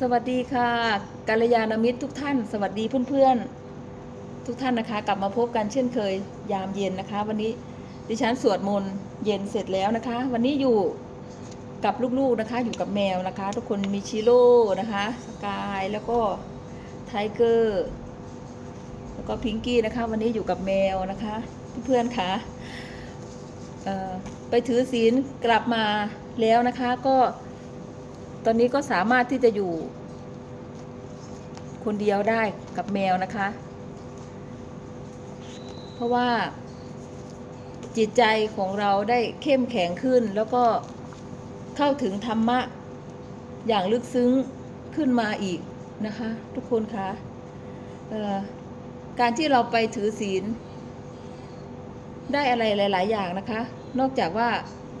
สวัสดีค่ะกัลยาณมิตรทุกท่าน สวัสดีเพื่อนๆ ทุกท่านนะคะ กลับมาพบกันเช่นเคยยามเย็นนะคะ วันนี้ดิฉันสวดมนต์เย็นเสร็จแล้วนะคะ วันนี้อยู่กับลูกๆนะคะ อยู่กับแมวนะคะ ทุกคนมีชิโร่นะคะสกายแล้วก็ไทเกอร์แล้วก็พิงกี้นะคะ วันนี้อยู่กับแมวนะคะ เพื่อนๆค่ะเอ่อไปถือศีลกลับมาแล้วนะคะก็ ตอนนี้ก็สามารถที่จะอยู่ คนเดียวได้กับแมวนะคะ เพราะว่า จิตใจของเราได้เข้มแข็งขึ้น แล้วก็เข้าถึงธรรมะ อย่างลึกซึ้งขึ้นมาอีกนะคะ ทุกคนคะการที่เราไปถือศีล ได้อะไรหลาย ๆ อย่างนะคะ นอกจากว่า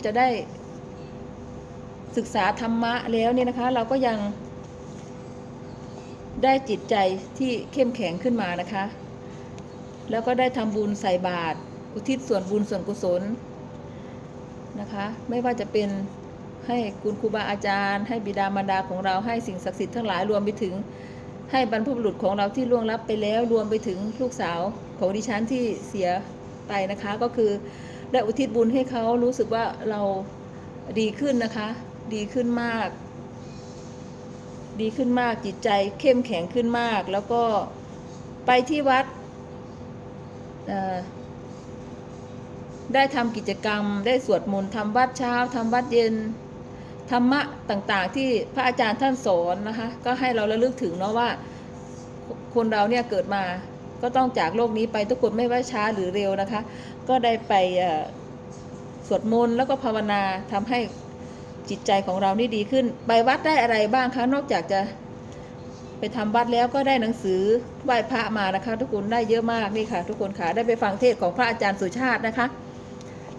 จะได้ ศึกษาธรรมะแล้วเนี่ยนะคะ เราก็ยังได้จิตใจที่เข้มแข็งขึ้นมานะคะ แล้วก็ได้ทำบุญใส่บาตรอุทิศส่วนบุญส่วนกุศลนะคะ ไม่ว่าจะเป็นให้คุณครูบาอาจารย์ ให้บิดามารดาของเราให้สิ่งศักดิ์สิทธิ์ทั้งหลายรวมไปถึง ให้บรรพบุรุษของเราที่ล่วงลับไปแล้วรวมไปถึงลูกสาวของดิฉันที่เสียไปนะคะ ก็คือได้อุทิศบุญให้เขารู้สึกว่าเราดีขึ้นนะคะ ดีขึ้นมาก ดีขึ้นมากจิตใจเข้มแข็งขึ้นมาก แล้วก็ไปที่วัดได้ทำกิจกรรม ได้สวดมนต์ทำวัดเช้าทำวัดเย็นธรรมะต่างๆ ที่พระอาจารย์ท่านสอนนะคะก็ให้เราระลึกถึงเนาะว่าคนเราเนี่ยเกิดมาก็ต้องจากโลกนี้ไปทุกคนไม่ว่าช้าหรือเร็วนะคะ ก็ได้ไปสวดมนต์แล้วก็ภาวนาทำให้ จิตใจของเรานี่ดีขึ้น ไปวัดได้อะไรบ้างคะนอกจากจะไปทำวัดแล้วก็ได้หนังสือไหว้พระมานะคะ ทุกคนได้เยอะมากนี่ค่ะ ทุกคนค่ะได้ไปฟังเทศของพระอาจารย์สุชาตินะคะ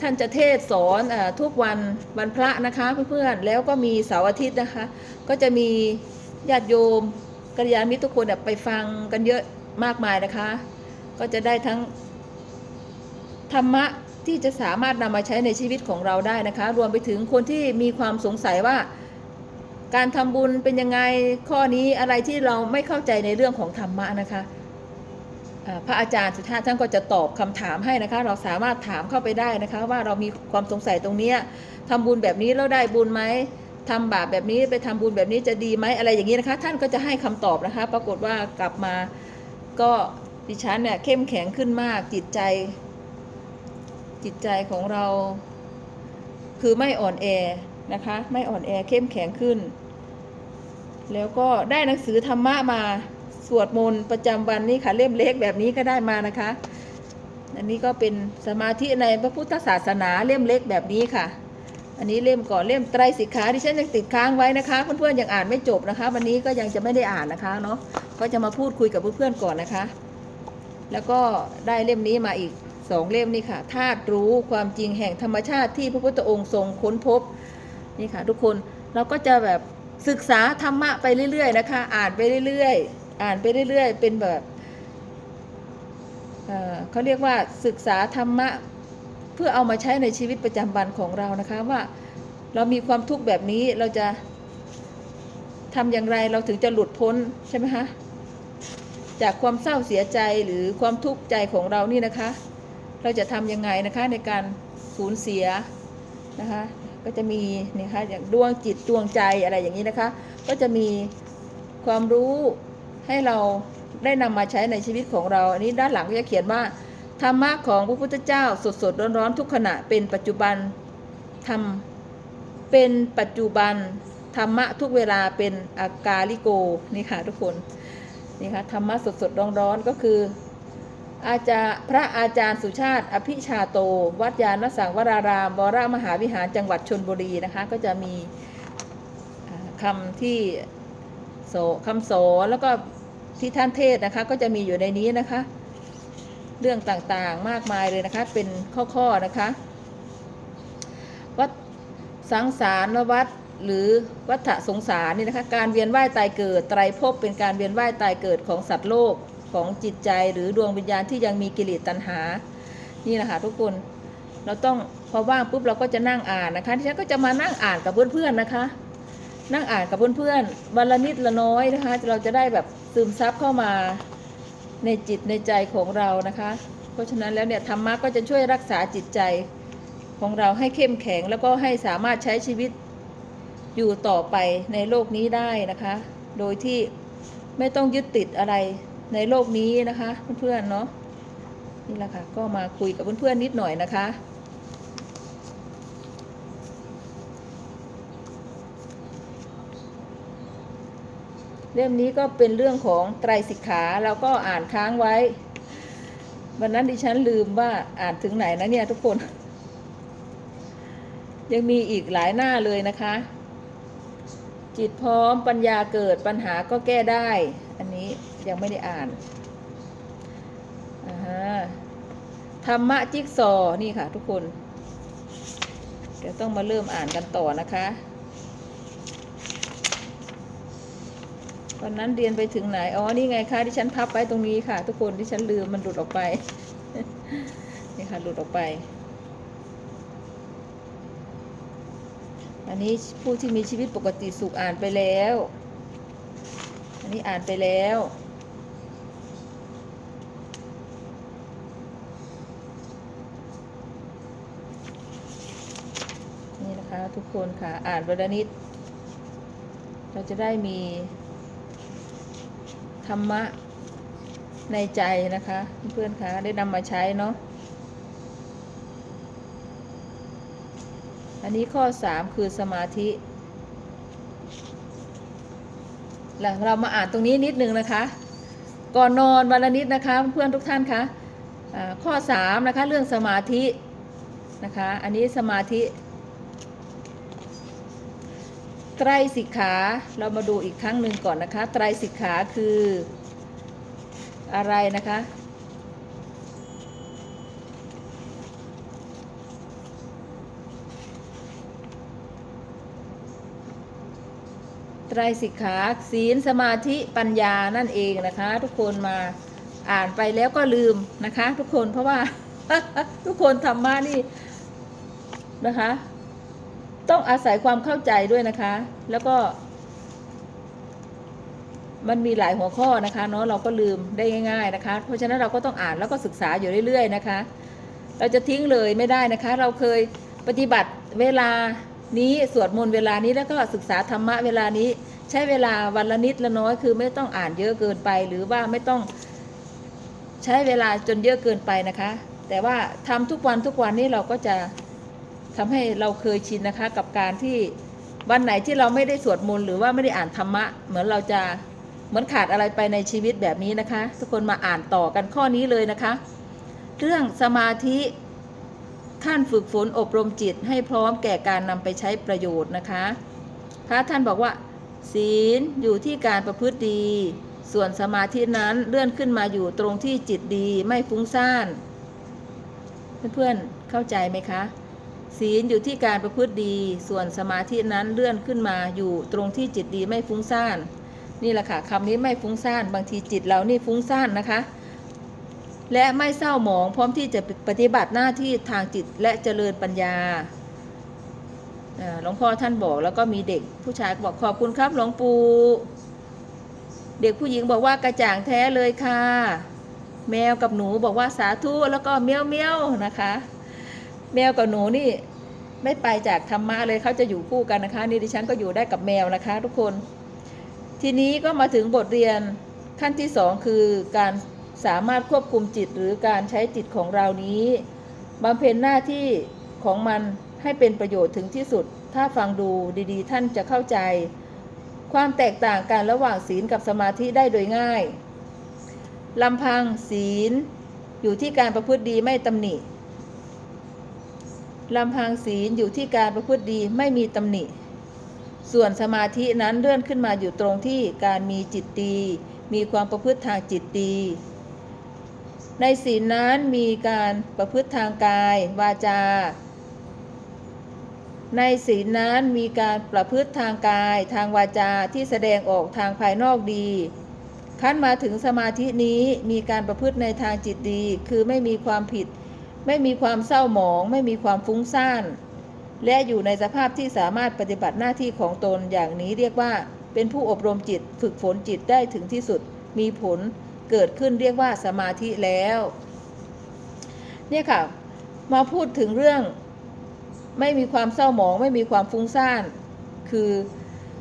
ท่านจะเทศสอนอทุกวันวันพระนะคะเพื่อนๆแล้วก็มีเสาร์อาทิตย์นะคะ ก็จะมีญาติโยมกัลยาณมิตรทุกคนไปฟังกันเยอะมากมายนะคะ ก็จะได้ทั้งธรรมะ ที่จะสามารถนำมาใช้ในชีวิตของเราได้นะคะ รวมไปถึงคนที่มีความสงสัยว่า การทำบุญเป็นยังไงข้อนี้อะไรที่เราไม่เข้าใจในเรื่องของธรรมะนะคะพระอาจารย์สุชาท่านก็จะตอบคำถามให้นะคะ เราสามารถถามเข้าไปได้นะคะ ว่าเรามีความสงสัยตรงนี้ยทำบุญแบบนี้แล้วได้บุญไหมทำบาปแบบนี้ไปทำบุญแบบนี้จะดีไหมอะไรอย่างนี้นะคะ ท่านก็จะให้คำตอบนะคะ ปรากฏว่ากลับมาก็ดิฉันเนี่ยเข้มแข็งขึ้นมากจิตใจ จิตใจของเรา คือไม่อ่อนแอนะคะ ไม่อ่อนแอเข้มแข็งขึ้น แล้วก็ได้หนังสือธรรมะมาสวดมนต์ประจำวันนี้ค่ะเล่มเล็กแบบนี้ก็ได้มานะคะ อันนี้ก็เป็นสมาธิในพระพุทธศาสนาเล่มเล็กแบบนี้ค่ะ อันนี้เล่มก่อนเล่มไตรสิกขาที่ฉันยังติดค้างไว้นะคะเพื่อนๆยังอ่านไม่จบนะคะ วันนี้ก็ยังจะไม่ได้อ่านนะคะเนาะก็จะมาพูดคุยกับเพื่อนๆก่อนนะคะ แล้วก็ได้เล่มนี้มาอีก สองเล่มนี่ค่ะธาตุรู้ความจริงแห่งธรรมชาติที่พระพุทธองค์ทรงค้นพบนี่ค่ะ ทุกคนเราก็จะแบบศึกษาธรรมะไปเรื่อยๆนะคะ อ่านไปเรื่อยๆ อ่านไปเรื่อยๆ เป็นแบบเเขาเรียกว่าศึกษาธรรมะเพื่อเอามาใช้ในชีวิตประจำวันของเรานะคะว่าเรามีความทุกข์แบบนี้เราจะทำอย่างไรเราถึงจะหลุดพ้นใช่ไหมคะจากความเศร้าเสียใจหรือความทุกข์ใจของเรานี่นะคะ เราจะทำยังไงนะคะในการสูญเสียนะคะ ก็จะมีนี่ค่ะอย่างดวงจิตดวงใจอะไรอย่างนี้นะคะ ก็จะมีความรู้ให้เราได้นำมาใช้ในชีวิตของเรา อันนี้ด้านหลังก็จะเขียนว่าธรรมะของพระพุทธเจ้าสดสดร้อนร้อนทุกขณะเป็นปัจจุบันทำเป็นปัจจุบันธรรมะทุกเวลาเป็นอากาลิโกนี่ค่ะทุกคนนี่ค่ะธรรมะสดสดร้อนร้อนก็คือ อาจารย์พระอาจารย์สุชาติ อภิชาโต วัดยานสังวรารามวรมหาวิหารจังหวัดชนบุรีนะคะ ก็จะมีอ่าคำที่โสคำสอนแล้วก็ที่ท่านเทศนะคะ ก็จะมีอยู่ในนี้นะคะ เรื่องต่างๆมากมายเลยนะคะ เป็นข้อๆนะคะ วัดสังสารวัฏหรือวัฏสงสารนี่นะคะ การเวียนว่ายตายเกิดไตรภพเป็นการเวียนว่ายตายเกิดของสัตว์โลก ของจิตใจหรือดวงวิญญาณที่ยังมีกิเลสตัณหา นี่นะค่ะทุกคนเราต้องพอว่างปุ๊บเราก็จะนั่งอ่านนะคะที่ฉันก็จะมานั่งอ่านกับเพื่อนๆนะคะ นั่งอ่านกับเพื่อนๆวันละนิดละน้อยนะคะ เราจะได้แบบซึมซับเข้ามาในจิตในใจของเรานะคะ เพราะฉะนั้นแล้วเนี่ยธรรมะก็จะช่วยรักษาจิตใจของเราให้เข้มแข็ง แล้วก็ให้สามารถใช้ชีวิตอยู่ต่อไปในโลกนี้ได้นะคะ โดยที่ไม่ต้องยึดติดอะไร ในโลกนี้นะคะเพื่อนๆเนาะนี่แหละค่ะก็มาคุยกับเพื่อนๆนิดหน่อยนะคะเล่มนี้ก็เป็นเรื่องของไตรสิกขาเราก็อ่านค้างไว้ วันนั้นดิฉันลืมว่าอ่านถึงไหนนะเนี่ยทุกคน ยังมีอีกหลายหน้าเลยนะคะ จิตพร้อมปัญญาเกิดปัญหาก็แก้ได้ อันนี้ยังไม่ได้อ่านอ่าฮะธรรมะจิ๊กซอนี่ค่ะทุกคน เดี๋ยวต้องมาเริ่มอ่านกันต่อนะคะวันนั้นเรียนไปถึงไหน อ๋อ นี่ไงคะที่ฉันพับไว้ตรงนี้ค่ะ ทุกคนที่ฉันลืมมันหลุดออกไป นี่ค่ะหลุดออกไป อันนี้ผู้ที่มีชีวิตปกติสุขอ่านไปแล้ว อันนี้อ่านไปแล้ว นี่นะคะทุกคนค่ะอ่านวันละนิด เราจะได้มี ธรรมะในใจนะคะ เพื่อนๆคะได้นำมาใช้เนาะ อันนี้ข้อ 3 คือสมาธิเรามาอ่านตรงนี้นิดนึงนะคะ ก่อนนอนวันละนิดนะคะเพื่อนทุกท่านคะข้อ3นะคะเรื่องสมาธินะคะอันนี้สมาธิไตรสิกขาเรามาดูอีกครั้งหนึ่งก่อนนะคะ ไตรสิกขาคืออะไรนะคะ ไตรสิกขาศีลสมาธิปัญญานั่นเองนะคะ ทุกคนมาอ่านไปแล้วก็ลืมนะคะ ทุกคนเพราะว่า ทุกคนธรรมะนี่นะคะ ต้องอาศัยความเข้าใจด้วยนะคะ แล้วก็ มันมีหลายหัวข้อนะคะเนาะเราก็ลืมได้ง่าย ๆนะคะ เพราะฉะนั้นเราก็ต้องอ่านแล้วก็ศึกษาอยู่เรื่อย ๆ นะคะ เราจะทิ้งเลยไม่ได้นะคะ เราเคยปฏิบัติเวลา นี้สวดมนต์เวลานี้แล้วก็ศึกษาธรรมะเวลานี้ ใช้เวลาวันละนิดละน้อยคือไม่ต้องอ่านเยอะเกินไป หรือว่าไม่ต้อง ใช้เวลาจนเยอะเกินไปนะคะ แต่ว่าทำทุกวันทุกวันนี้เราก็จะทำให้เราเคยชินนะคะ กับการที่วันไหนที่เราไม่ได้สวดมนต์หรือว่าไม่ได้อ่านธรรมะ เหมือนเราจะเหมือนขาดอะไรไปในชีวิตแบบนี้นะคะ ทุกคนมาอ่านต่อกันข้อนี้เลยนะคะ เรื่องสมาธิ ขั้นฝึกฝนอบรมจิตให้พร้อมแก่การนำไปใช้ประโยชน์นะคะ พระท่านบอกว่า ศีลอยู่ที่การประพฤติดี ส่วนสมาธินั้นเลื่อนขึ้นมาอยู่ตรงที่จิตดีไม่ฟุ้งซ่าน เพื่อนๆเข้าใจไหมคะศีลอยู่ที่การประพฤติดี ส่วนสมาธินั้นเลื่อนขึ้นมาอยู่ตรงที่จิตดีไม่ฟุ้งซ่าน นี่แหละค่ะคำนี้ไม่ฟุ้งซ่าน บางทีจิตเรานี่ฟุ้งซ่านนะคะ และไม่เศร้าหมองพร้อมที่จะปฏิบัติหน้าที่ทางจิตและเจริญปัญญาหลวงพ่อท่านบอกแล้วก็มีเด็กผู้ชายบอกขอบคุณครับหลวงปู่เด็กผู้หญิงบอกว่ากระจ่างแท้เลยค่ะ แมวกับหนูบอกว่าสาธุแล้วก็เมี้ยวเมี้ยวนะคะ แมวกับหนูนี่ไม่ไปจากธรรมะเลยเขาจะอยู่คู่กันนะคะ นี่ดิฉันก็อยู่ได้กับแมวนะคะ ทุกคน ทีนี้ก็มาถึงบทเรียนขั้นที่สองคือการ สามารถควบคุมจิตหรือการใช้จิตของเรานี้บำเพ็ญหน้าที่ของมันให้เป็นประโยชน์ถึงที่สุด ถ้าฟังดูดีๆ ท่านจะเข้าใจ ความแตกต่างกันระหว่างศีลกับสมาธิได้โดยง่ายลำพังศีล อยู่ที่การประพฤติดีไม่ตำหนิลำพังศีลอยู่ที่การประพฤติดีไม่มีตำหนิ ส่วนสมาธินั้นเลื่อนขึ้นมาอยู่ตรงที่การมีจิตดี มีความประพฤติทางจิตดี ในศีลนั้นมีการประพฤติทางกายวาจา ในศีลนั้นมีการประพฤติทางกายทางวาจาที่แสดงออกทางภายนอกดี ขั้นมาถึงสมาธินี้มีการประพฤติในทางจิตดี คือไม่มีความผิด ไม่มีความเศร้าหมอง ไม่มีความฟุ้งซ่าน และอยู่ในสภาพที่สามารถปฏิบัติหน้าที่ของตนอย่างนี้เรียกว่า เป็นผู้อบรมจิตฝึกฝนจิตได้ถึงที่สุดมีผล เกิดขึ้นเรียกว่าสมาธิแล้ว เนี่ยค่ะ มาพูดถึงเรื่องไม่มีความเศร้าหมอง ไม่มีความฟุ้งซ่านคือ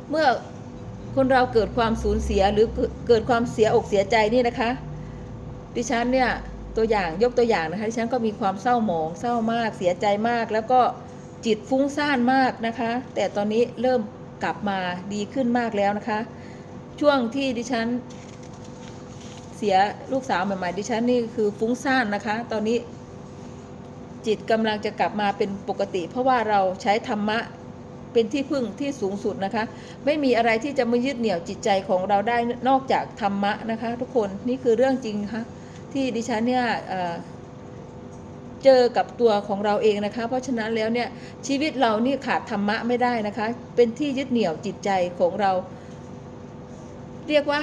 เมื่อคนเราเกิดความสูญเสียหรือเกิดความเสียอกเสียใจนี่นะคะ ดิฉันเนี่ยตัวอย่างยกตัวอย่างนะคะดิฉันก็มีความเศร้าหมองเศร้ามากเสียใจมาก แล้วก็จิตฟุ้งซ่านมากนะคะ แต่ตอนนี้เริ่มกลับมาดีขึ้นมากแล้วนะคะ ช่วงที่ดิฉัน สียลูกสาวใหม่ๆดิฉันนี่คือฟุ้งซ่านนะคะ ตอนนี้จิตกำลังจะกลับมาเป็นปกติ เพราะว่าเราใช้ธรรมะเป็นที่พึ่งที่สูงสุดนะคะ ไม่มีอะไรที่จะมายึดเหนี่ยวจิตใจของเราได้นอกจากธรรมะนะคะ ทุกคนนี่คือเรื่องจริงค่ะที่ดิฉันเนี่ยเเจอกับตัวของเราเองนะคะ เพราะฉะนั้นแล้วเนี่ยชีวิตเรานี่ขาดธรรมะไม่ได้นะคะ เป็นที่ยึดเหนี่ยวจิตใจของเรา เรียกว่า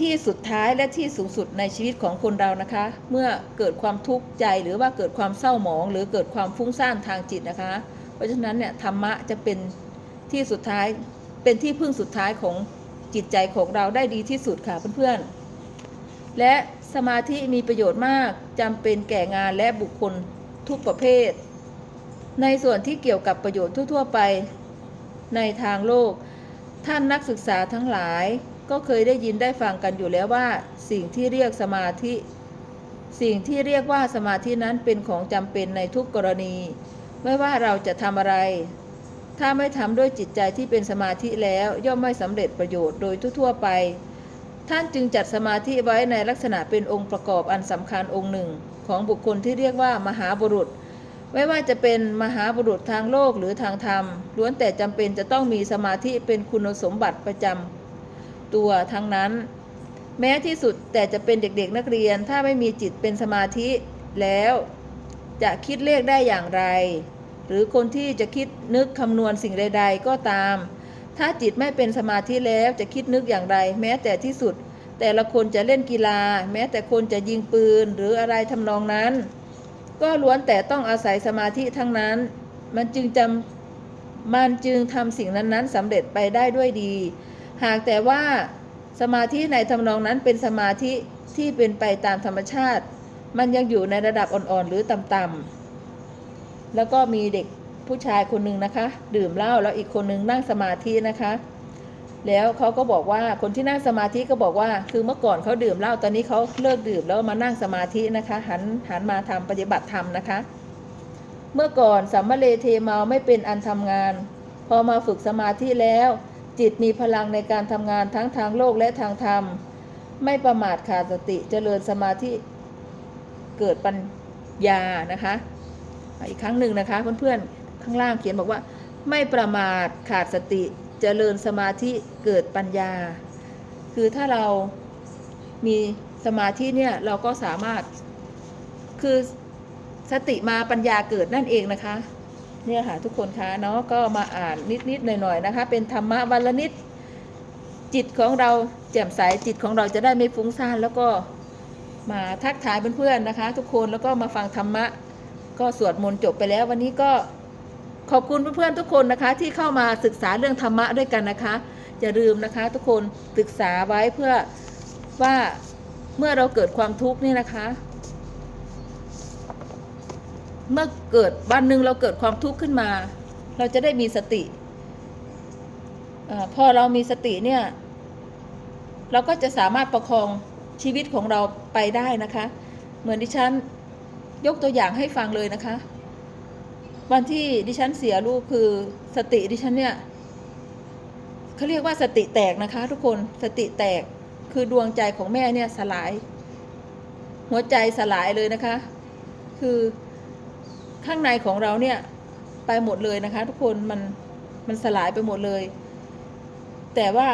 ที่สุดท้ายและที่สูงสุดในชีวิตของคนเรานะคะ เมื่อเกิดความทุกข์ใจหรือว่าเกิดความเศร้าหมอง หรือเกิดความฟุ้งซ่านทางจิตนะคะ เพราะฉะนั้นเนี่ยธรรมะจะเป็นที่สุดท้ายเป็นที่พึ่งสุดท้ายของจิตใจของเราได้ดีที่สุดค่ะเพื่อนๆ และสมาธิมีประโยชน์มากจำเป็นแก่งานและบุคคลทุกประเภท ในส่วนที่เกี่ยวกับประโยชน์ทั่ว ๆ ไป ในทางโลก ท่านนักศึกษาทั้งหลาย ก็เคยได้ยินได้ฟังกันอยู่แล้วว่า สิ่งที่เรียกสมาธิ สิ่งที่เรียกว่าสมาธินั้นเป็นของจำเป็นในทุกกรณี ไม่ว่าเราจะทำอะไร ถ้าไม่ทำด้วยจิตใจที่เป็นสมาธิแล้วย่อมไม่สำเร็จประโยชน์โดยทั่วไป ท่านจึงจัดสมาธิไว้ในลักษณะเป็นองค์ประกอบอันสำคัญองค์หนึ่ง ของบุคคลที่เรียกว่ามหาบุรุษไม่ว่าจะเป็นมหาบุรุษทางโลกหรือทางธรรมล้วนแต่จำเป็นจะต้องมีสมาธิเป็นคุณสมบัติประจำ ตัวทั้งนั้น แม้ที่สุดแต่จะเป็นเด็กๆนักเรียนถ้าไม่มีจิตเป็นสมาธิแล้ว จะคิดเลขได้อย่างไร หรือคนที่จะคิดนึกคำนวณสิ่งใด ๆ ก็ตาม ถ้าจิตไม่เป็นสมาธิแล้วจะคิดนึกอย่างไร แม้แต่ที่สุด แต่ละคนจะเล่นกีฬา แม้แต่คนจะยิงปืนหรืออะไรทำนองนั้น ก็ล้วนแต่ต้องอาศัยสมาธิทั้งนั้น มันจึงจำมันจึงทำสิ่งนั้นๆสำเร็จไปได้ด้วยดี หากแต่ว่าสมาธิในทำนองนั้นเป็นสมาธิที่เป็นไปตามธรรมชาติ มันยังอยู่ในระดับอ่อนๆหรือต่ำๆแล้วก็มีเด็กผู้ชายคนหนึ่งนะคะ ดื่มเหล้าแล้วอีกคนหนึ่งนั่งสมาธินะคะ แล้วเขาก็บอกว่าคนที่นั่งสมาธิก็บอกว่า คือเมื่อก่อนเขาดื่มเหล้าตอนนี้เขาเลิกดื่มแล้วมานั่งสมาธินะคะหันหันมาทำปฏิบัติธรรมนะคะ เมื่อก่อนสัมมะเลเทเมาไม่เป็นอันทำงาน พอมาฝึกสมาธิแล้ว จิตมีพลังในการทำงานทั้งทางโลกและทางธรรม ไม่ประมาทขาดสติเจริญสมาธิเกิดปัญญานะคะ อีกครั้งหนึ่งนะคะเพื่อนๆข้างล่างเขียนบอกว่า ไม่ประมาทขาดสติเจริญสมาธิเกิดปัญญา คือถ้าเรามีสมาธิเนี่ยเราก็สามารถคือสติมาปัญญาเกิดนั่นเองนะคะ เนี่ยค่ะทุกคนคะเนาะก็มาอ่านนิดๆหน่อยๆนะคะ เป็นธรรมะวันละนิด จิตของเราแจ่มใสจิตของเราจะได้ไม่ฟุ้งซ่านแล้วก็มาทักทายเพื่อนๆนะคะ ทุกคนแล้วก็มาฟังธรรมะ ก็สวดมนต์จบไปแล้ว วันนี้ก็ขอบคุณเพื่อนๆทุกคนนะคะ ที่เข้ามาศึกษาเรื่องธรรมะด้วยกันนะคะอย่าลืมนะคะ ทุกคนศึกษาไว้เพื่อว่าเมื่อเราเกิดความทุกข์นี่นะคะ เมื่อเกิดวันหนึ่งเราเกิดความทุกข์ขึ้นมา เราจะได้มีสติอพอเรามีสติเนี่ย เราก็จะสามารถประคองชีวิตของเราไปได้นะคะ เหมือนดิฉันยกตัวอย่างให้ฟังเลยนะคะ วันที่ดิฉันเสียลูกคือสติดิฉันเนี่ยเขาเรียกว่าสติแตกนะคะ ทุกคนสติแตกคือดวงใจของแม่เนี่ยสลาย หัวใจสลายเลยนะคะ คือ ข้างในของเราเนี่ยไปหมดเลยนะคะ ทุกคนมันมันสลายไปหมดเลย แต่ว่า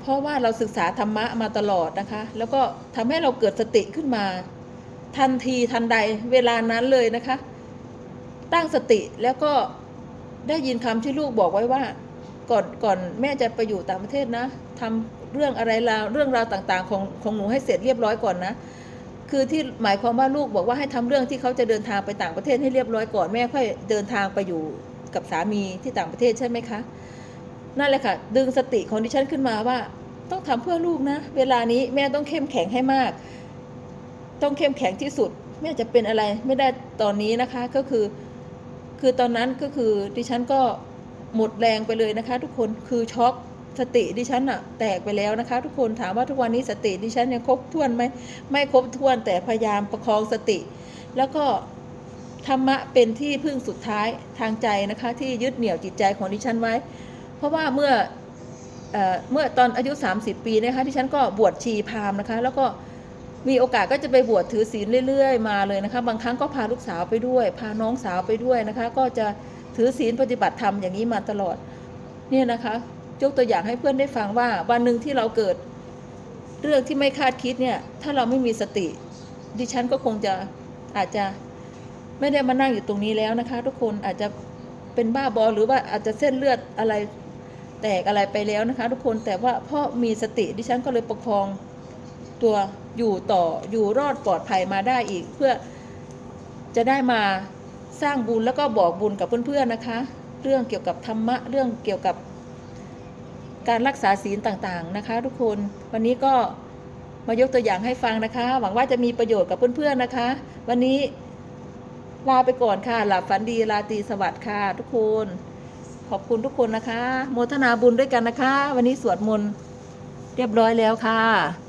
เพราะว่าเราศึกษาธรรมะมาตลอดนะคะ แล้วก็ทำให้เราเกิดสติขึ้นมา ทันทีทันใดเวลานั้นเลยนะคะ ตั้งสติแล้วก็ได้ยินคำที่ลูกบอกไว้ว่า ก่อนก่อนแม่จะไปอยู่ต่างประเทศนะทำเรื่องอะไรราวเรื่องราวต่างๆ ของของหนูให้เสร็จเรียบร้อยก่อนนะ คือที่หมายความว่าลูกบอกว่าให้ทำเรื่องที่เขาจะเดินทางไปต่างประเทศให้เรียบร้อยก่อนแม่ค่อยเดินทางไปอยู่กับสามีที่ต่างประเทศใช่ไหมคะนั่นแหละค่ะ ดึงสติของดิฉันขึ้นมาว่า ต้องทำเพื่อลูกนะ เวลานี้แม่ต้องเข้มแข็งให้มาก ต้องเข้มแข็งที่สุด แม่จะเป็นอะไรไม่ได้ตอนนี้นะคะก็คือ คือตอนนั้นก็คือดิฉันก็หมดแรงไปเลยนะคะ ทุกคนคือช็อก สติดิฉันอะแตกไปแล้วนะคะ ทุกคนถามว่าทุกวันนี้สติดิฉันยังครบถ้วนไหมไม่ครบถ้วนแต่พยายามประคองสติ แล้วก็ธรรมะเป็นที่พึ่งสุดท้ายทางใจนะคะ ที่ยึดเหนี่ยวจิตใจของดิฉันไว้ เพราะว่าเมื่อเอเมื่อตอนอายุ 30 ปีนะคะที่ฉันก็บวชชีพามนะคะ แล้วก็มีโอกาสก็จะไปบวชถือศีลเรื่อย ๆ มาเลยนะคะ บางครั้งก็พาลูกสาวไปด้วย พาน้องสาวไปด้วยนะคะ ก็จะถือศีลปฏิบัติธรรมอย่างนี้มาตลอดเนี่ยนะคะ ยกตัวอย่างให้เพื่อนได้ฟังว่าวันหนึ่งที่เราเกิดเรื่องที่ไม่คาดคิดเนี่ยถ้าเราไม่มีสติ ดิฉันก็คงจะอาจจะไม่ได้มานั่งอยู่ตรงนี้แล้วนะคะ ทุกคนอาจจะเป็นบ้าบอหรือว่าอาจจะเส้นเลือดอะไรแตกอะไรไปแล้วนะคะ ทุกคนแต่ว่าเพราะมีสติดิฉันก็เลยประคองตัวอยู่ต่ออยู่รอดปลอดภัยมาได้อีก เพื่อจะได้มาสร้างบุญแล้วก็บอกบุญกับเพื่อนๆนะคะ เรื่องเกี่ยวกับธรรมะเรื่องเกี่ยวกับ การรักษาศีลต่างๆนะคะ ทุกคนวันนี้ก็มายกตัวอย่างให้ฟังนะคะ หวังว่าจะมีประโยชน์กับเพื่อนๆนะคะ วันนี้ลาไปก่อนค่ะ หลับฝันดีราตรีสวัสดิ์ค่ะ ทุกคน ขอบคุณทุกคนนะคะ โมทนาบุญด้วยกันนะคะ วันนี้สวดมนต์เรียบร้อยแล้วค่ะ